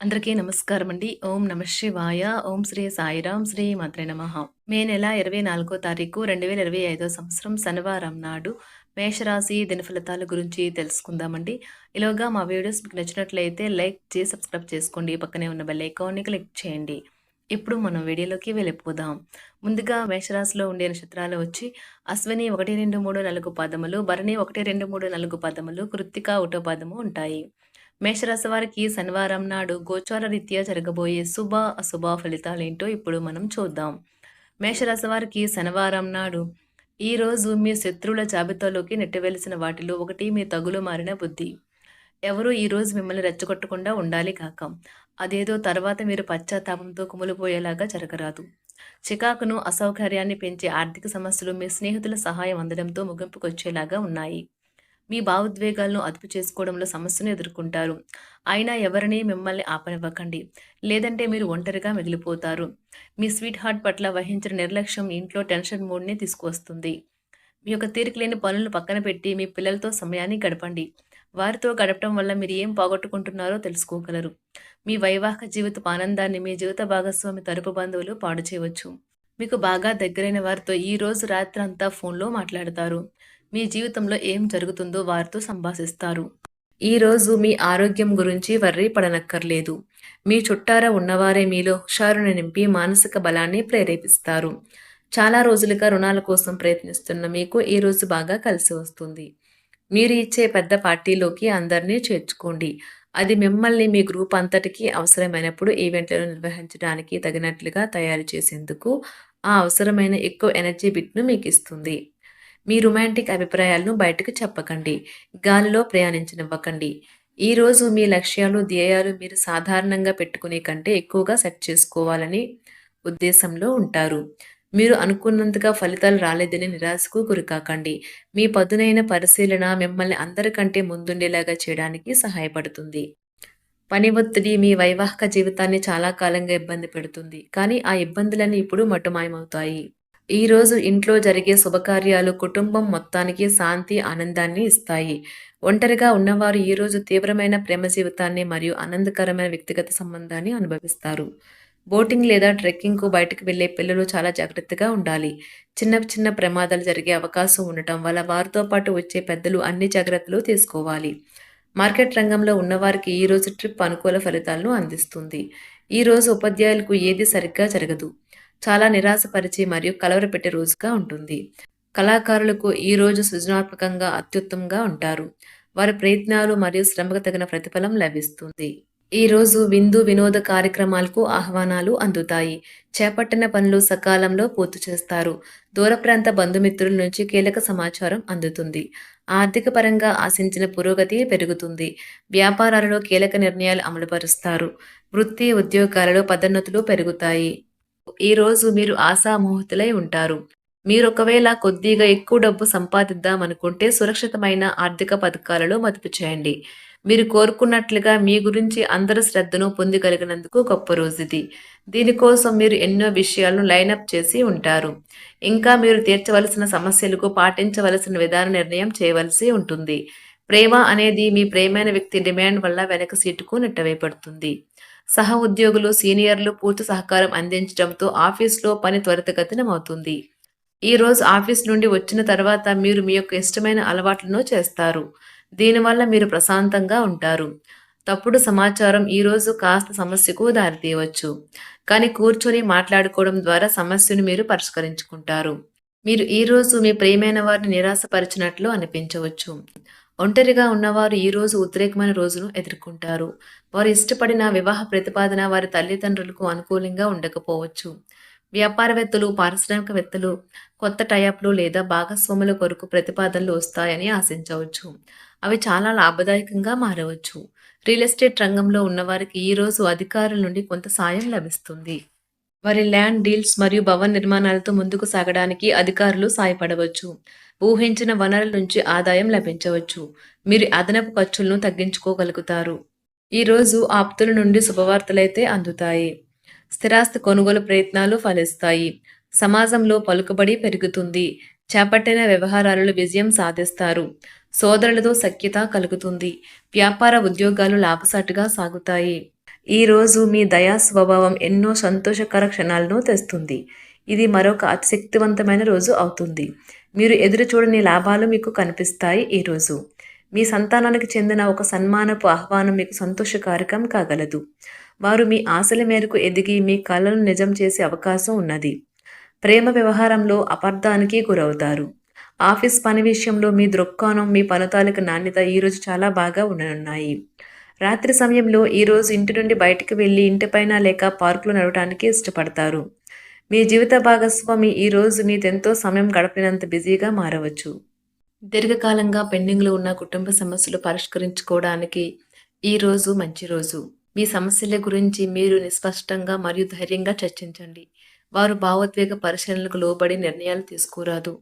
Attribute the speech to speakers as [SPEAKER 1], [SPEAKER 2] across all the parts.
[SPEAKER 1] అందరికీ నమస్కారం అండి. ఓం నమ శివాయ. ఓం శ్రీ సాయిరాం శ్రీ మాత్రే నమ. మే నెల ఇరవై నాలుగో తారీఖు రెండు వేల ఇరవై ఐదో సంవత్సరం శనివారం నాడు మేషరాశి దినఫలితాల గురించి తెలుసుకుందామండి. ఇలాగా మా వీడియోస్ మీకు నచ్చినట్లయితే లైక్ చేసి సబ్స్క్రైబ్ చేసుకోండి. పక్కనే ఉన్న బెల్ ఐకాన్ని క్లిక్ చేయండి. ఇప్పుడు మనం వీడియోలోకి వెళ్ళిపోదాం. ముందుగా మేషరాశిలో ఉండే నక్షత్రాలు వచ్చి అశ్విని ఒకటి రెండు మూడు నాలుగు పదములు భరణి ఒకటి రెండు మూడు నాలుగు పదములు కృత్తిక ఒకటో పదము ఉంటాయి. మేషరాశి వారికి శనివారం నాడు గోచార రీత్యా జరగబోయే శుభ అశుభ ఫలితాలేంటో ఇప్పుడు మనం చూద్దాం. మేషరాశి వారికి శనివారం నాడు ఈరోజు మీ శత్రువుల జాబితాలోకి నెట్టవెలిసిన వాటిలో ఒకటి మీ తగులు మారిన బుద్ధి. ఎవరు ఈరోజు మిమ్మల్ని రెచ్చగొట్టకుండా ఉండాలి కాక అదేదో తర్వాత మీరు పశ్చాత్తాపంతో కుమిలిపోయేలాగా జరగరాదు. చికాకును అసౌకర్యాన్ని పెంచే ఆర్థిక సమస్యలు మీ స్నేహితుల సహాయం అందడంతో ముగింపుకొచ్చేలాగా ఉన్నాయి. మీ భావోద్వేగాలను అదుపు చేసుకోవడంలో సమస్యను ఎదుర్కొంటారు. అయినా ఎవరిని మిమ్మల్ని ఆపనివ్వకండి. లేదంటే మీరు ఒంటరిగా మిగిలిపోతారు. మీ స్వీట్ హార్ట్ పట్ల వహించిన నిర్లక్ష్యం ఇంట్లో టెన్షన్ మూడ్ని తీసుకువస్తుంది. మీ యొక్క తీరిక లేని పనులను పక్కన పెట్టి మీ పిల్లలతో సమయాన్ని గడపండి. వారితో గడపడం వల్ల మీరు ఏం పోగొట్టుకుంటున్నారో తెలుసుకోగలరు. మీ వైవాహిక జీవిత ఆనందాన్ని మీ జీవిత భాగస్వామి తరపు బంధువులు పాడు చేయవచ్చు. మీకు బాగా దగ్గరైన వారితో ఈ రోజు రాత్రి అంతా ఫోన్లో మాట్లాడతారు. మీ జీవితంలో ఏం జరుగుతుందో వారితో సంభాషిస్తారు. ఈరోజు మీ ఆరోగ్యం గురించి వర్రీ పడనక్కర్లేదు. మీ చుట్టారా ఉన్నవారే మీలో హుషారుని నింపి మానసిక బలాన్ని ప్రేరేపిస్తారు. చాలా రోజులుగా రుణాల కోసం ప్రయత్నిస్తున్న మీకు ఈ రోజు బాగా కలిసి వస్తుంది. మీరు ఇచ్చే పెద్ద పార్టీలోకి అందరినీ చేర్చుకోండి. అది మిమ్మల్ని మీ గ్రూప్ అంతటికి అవసరమైనప్పుడు ఈవెంట్లను నిర్వహించడానికి తగినట్లుగా తయారు చేసేందుకు ఆ అవసరమైన ఎక్కువ ఎనర్జీ బిట్ను మీకు ఇస్తుంది మీ రొమాంటిక్ అభిప్రాయాలను బయటకు చెప్పకండి. గాలిలో ప్రయాణించనివ్వకండి. ఈరోజు మీ లక్ష్యాలు ధ్యేయాలు మీరు సాధారణంగా పెట్టుకునే కంటే ఎక్కువగా సెట్ చేసుకోవాలని ఉద్దేశంలో ఉంటారు. మీరు అనుకున్నంతగా ఫలితాలు రాలేదని నిరాశకు గురికాకండి మీ పదునైన పరిశీలన మిమ్మల్ని అందరికంటే ముందుండేలాగా చేయడానికి సహాయపడుతుంది. పని ఒత్తిడి మీ వైవాహిక జీవితాన్ని చాలా కాలంగా ఇబ్బంది పెడుతుంది. కానీ ఆ ఇబ్బందులన్నీ ఇప్పుడు మటుమాయమవుతాయి. ఈరోజు ఇంట్లో జరిగే శుభకార్యాలు కుటుంబం మొత్తానికి శాంతి ఆనందాన్ని ఇస్తాయి. ఒంటరిగా ఉన్నవారు ఈరోజు తీవ్రమైన ప్రేమ జీవితాన్ని మరియు ఆనందకరమైన వ్యక్తిగత సంబంధాన్ని అనుభవిస్తారు. బోటింగ్ లేదా ట్రెక్కింగ్కు బయటకు వెళ్ళే పిల్లలు చాలా జాగ్రత్తగా ఉండాలి. చిన్న చిన్న ప్రమాదాలు జరిగే అవకాశం ఉండటం వల్ల వారితో పాటు వచ్చే పెద్దలు అన్ని జాగ్రత్తలు తీసుకోవాలి. మార్కెట్ రంగంలో ఉన్నవారికి ఈరోజు ట్రిప్ అనుకూల ఫలితాలను అందిస్తుంది. ఈరోజు ఉపాధ్యాయులకు ఏది సరిగ్గా జరగదు. చాలా నిరాశపరిచి మరియు కలవరపెట్టే రోజుగా ఉంటుంది. కళాకారులకు ఈ రోజు సృజనాత్మకంగా అత్యుత్తమంగా ఉంటారు. వారి ప్రయత్నాలు మరియు శ్రమకు తగిన ప్రతిఫలం లభిస్తుంది. ఈ రోజు విందు వినోద కార్యక్రమాలకు ఆహ్వానాలు అందుతాయి. చేపట్టిన పనులు సకాలంలో పూర్తి చేస్తారు. దూర ప్రాంత బంధుమిత్రుల నుంచి కీలక సమాచారం అందుతుంది. ఆర్థిక పరంగా ఆశించిన పురోగతి పెరుగుతుంది. వ్యాపారాలలో కీలక నిర్ణయాలు అమలుపరుస్తారు. వృత్తి ఉద్యోగాలలో పదోన్నతులు పెరుగుతాయి. ఈరోజు మీరు ఆశామోహితులై ఉంటారు. మీరు ఒకవేళ కొద్దిగా ఎక్కువ డబ్బు సంపాదిద్దాం అనుకుంటే సురక్షితమైన ఆర్థిక పథకాలలో మదుపు చేయండి. మీరు కోరుకున్నట్లుగా మీ గురించి అందరి శ్రద్ధను పొందగలిగినందుకు గొప్ప రోజు ఇది. దీనికోసం మీరు ఎన్నో విషయాలను లైనప్ చేసి ఉంటారు. ఇంకా మీరు తీర్చవలసిన సమస్యలకు పాటించవలసిన విధాన నిర్ణయం చేయవలసి ఉంటుంది. ప్రేమ అనేది మీ ప్రేమైన వ్యక్తి డిమాండ్ వల్ల వెనక సీటుకు నెట్టవేయబడుతుంది. సహ ఉద్యోగులు సీనియర్లు పూర్తి సహకారం అందించడంతో ఆఫీస్లో పని త్వరితగతినమవుతుంది. ఈరోజు ఆఫీస్ నుండి వచ్చిన తర్వాత మీరు మీ యొక్క ఇష్టమైన అలవాట్లను చేస్తారు. దీనివల్ల మీరు ప్రశాంతంగా ఉంటారు. తప్పుడు సమాచారం ఈరోజు కాస్త సమస్యకు దారితీయవచ్చు. కానీ కూర్చొని మాట్లాడుకోవడం ద్వారా సమస్యను మీరు పరిష్కరించుకుంటారు. మీరు ఈరోజు మీ ప్రియమైన వారిని నిరాశపరిచినట్లు అనిపించవచ్చు. ఒంటరిగా ఉన్నవారు ఈ రోజు ఉద్రేకమైన రోజును ఎదుర్కొంటారు. వారు ఇష్టపడిన వివాహ ప్రతిపాదన వారి తల్లిదండ్రులకు అనుకూలంగా ఉండకపోవచ్చు. వ్యాపారవేత్తలు పారిశ్రామికవేత్తలు కొత్త టైఅప్లు లేదా భాగస్వాముల కొరకు ప్రతిపాదనలు వస్తాయని ఆశించవచ్చు. అవి చాలా లాభదాయకంగా మారవచ్చు. రియల్ ఎస్టేట్ రంగంలో ఉన్నవారికి ఈరోజు అధికారుల నుండి కొంత సాయం లభిస్తుంది. వారి ల్యాండ్ డీల్స్ మరియు భవన నిర్మాణాలతో ముందుకు సాగడానికి అధికారులు సాయపడవచ్చు. ఊహించిన వనరుల నుంచి ఆదాయం లభించవచ్చు. మీరు అదనపు ఖర్చులను తగ్గించుకోగలుగుతారు. ఈరోజు ఆప్తుల నుండి శుభవార్తలైతే అందుతాయి. స్థిరాస్తి కొనుగోలు ప్రయత్నాలు ఫలిస్తాయి. సమాజంలో పలుకుబడి పెరుగుతుంది. చేపట్టిన వ్యవహారాలలో విజయం సాధిస్తారు. సోదరులతో సఖ్యత కలుగుతుంది. వ్యాపార ఉద్యోగాలు లాభసాటుగా సాగుతాయి. ఈరోజు మీ దయా స్వభావం ఎన్నో సంతోషకర క్షణాలను తెస్తుంది. ఇది మరొక అతిశక్తివంతమైన రోజు అవుతుంది. మీరు ఎదురు చూడని లాభాలు మీకు కనిపిస్తాయి ఈరోజు మీ సంతానానికి చెందిన ఒక సన్మానపు ఆహ్వానం మీకు సంతోషకారకం కాగలదు. వారు మీ ఆశల మేరకు ఎదిగి మీ కళలను నిజం చేసే అవకాశం ఉన్నది. ప్రేమ వ్యవహారంలో అపార్థానికి గురవుతారు. ఆఫీస్ పని విషయంలో మీ దృక్కోణం మీ ఫలితాలకు నాణ్యత ఈరోజు చాలా బాగా ఉండనున్నాయి రాత్రి సమయంలో ఈరోజు ఇంటి నుండి బయటికి వెళ్ళి ఇంటిపైన లేక పార్కులో నడవడానికి ఇష్టపడతారు. మీ జీవిత భాగస్వామి ఈరోజు మీతెంతో సమయం గడపినంత బిజీగా మారవచ్చు. దీర్ఘకాలంగా పెండింగ్లో ఉన్న కుటుంబ సమస్యలు పరిష్కరించుకోవడానికి ఈరోజు మంచి రోజు. మీ సమస్యల గురించి మీరు నిస్పష్టంగా మరియు ధైర్యంగా చర్చించండి. వారు భావోద్వేగ పరిశీలనలకు లోబడి నిర్ణయాలు తీసుకోరాదు.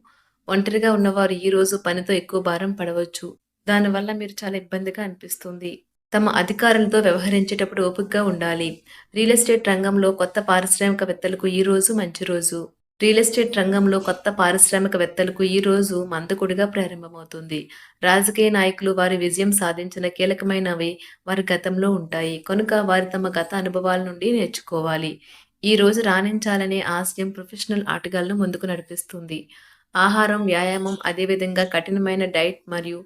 [SPEAKER 1] ఒంటరిగా ఉన్నవారు ఈరోజు పనితో ఎక్కువ భారం పడవచ్చు. దానివల్ల మీరు చాలా ఇబ్బందిగా అనిపిస్తుంది. తమ అధికారులతో వ్యవహరించేటప్పుడు ఓపికగా ఉండాలి. రియల్ ఎస్టేట్ రంగంలో కొత్త పారిశ్రామికవేత్తలకు ఈ రోజు మంచి రోజు. రియల్ ఎస్టేట్ రంగంలో కొత్త పారిశ్రామికవేత్తలకు ఈ రోజు మందకుడిగా ప్రారంభమవుతుంది. రాజకీయ నాయకులు వారి విజయం సాధించిన కీలకమైనవి వారి గతంలో ఉంటాయి. కనుక వారి తమ గత అనుభవాల నుండి నేర్చుకోవాలి. ఈ రోజు రాణించాలనే ఆశయం ప్రొఫెషనల్ ఆటగాళ్ళను ముందుకు నడిపిస్తుంది. ఆహారం వ్యాయామం అదేవిధంగా కఠినమైన డైట్ మరియు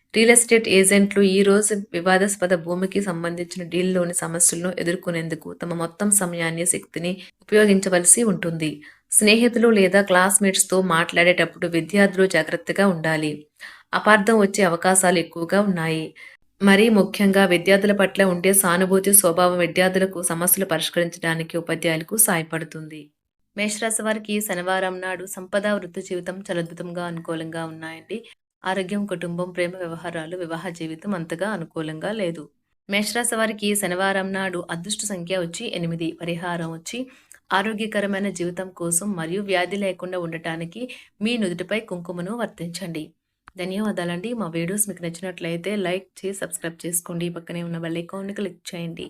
[SPEAKER 1] రియల్ ఎస్టేట్ ఏజెంట్లు ఈ రోజు వివాదాస్పద భూమికి సంబంధించిన డీల్లోని సమస్యలను ఎదుర్కొనేందుకు తమ మొత్తం సమయాన్ని శక్తిని ఉపయోగించవలసి ఉంటుంది. స్నేహితులు లేదా క్లాస్మేట్స్తో మాట్లాడేటప్పుడు విద్యార్థులు జాగ్రత్తగా ఉండాలి. అపార్థం వచ్చే అవకాశాలు ఎక్కువగా ఉన్నాయి. మరీ ముఖ్యంగా విద్యార్థుల పట్ల ఉండే సానుభూతి స్వభావం విద్యార్థులకు సమస్యలు పరిష్కరించడానికి ఉపాధ్యాయులకు సాయపడుతుంది మేషరాశి వారికి శనివారం నాడు సంపద వృద్ధి జీవితం చలద్భుతంగా అనుకూలంగా ఉన్నాయండి. ఆరోగ్యం కుటుంబం ప్రేమ వ్యవహారాలు వివాహ జీవితం అంతగా అనుకూలంగా లేదు. మేషరాశి వారికి శనివారం నాడు అదృష్ట సంఖ్య వచ్చి ఎనిమిది. పరిహారం వచ్చి ఆరోగ్యకరమైన జీవితం కోసం మరియు వ్యాధి లేకుండా ఉండటానికి మీ నుదుటిపై కుంకుమను వర్తించండి. ధన్యవాదాలండి. మా వీడియోస్ మీకు నచ్చినట్లయితే లైక్ చేసి సబ్స్క్రైబ్ చేసుకోండి. పక్కనే ఉన్న బెల్ ఐకాన్ని క్లిక్ చేయండి.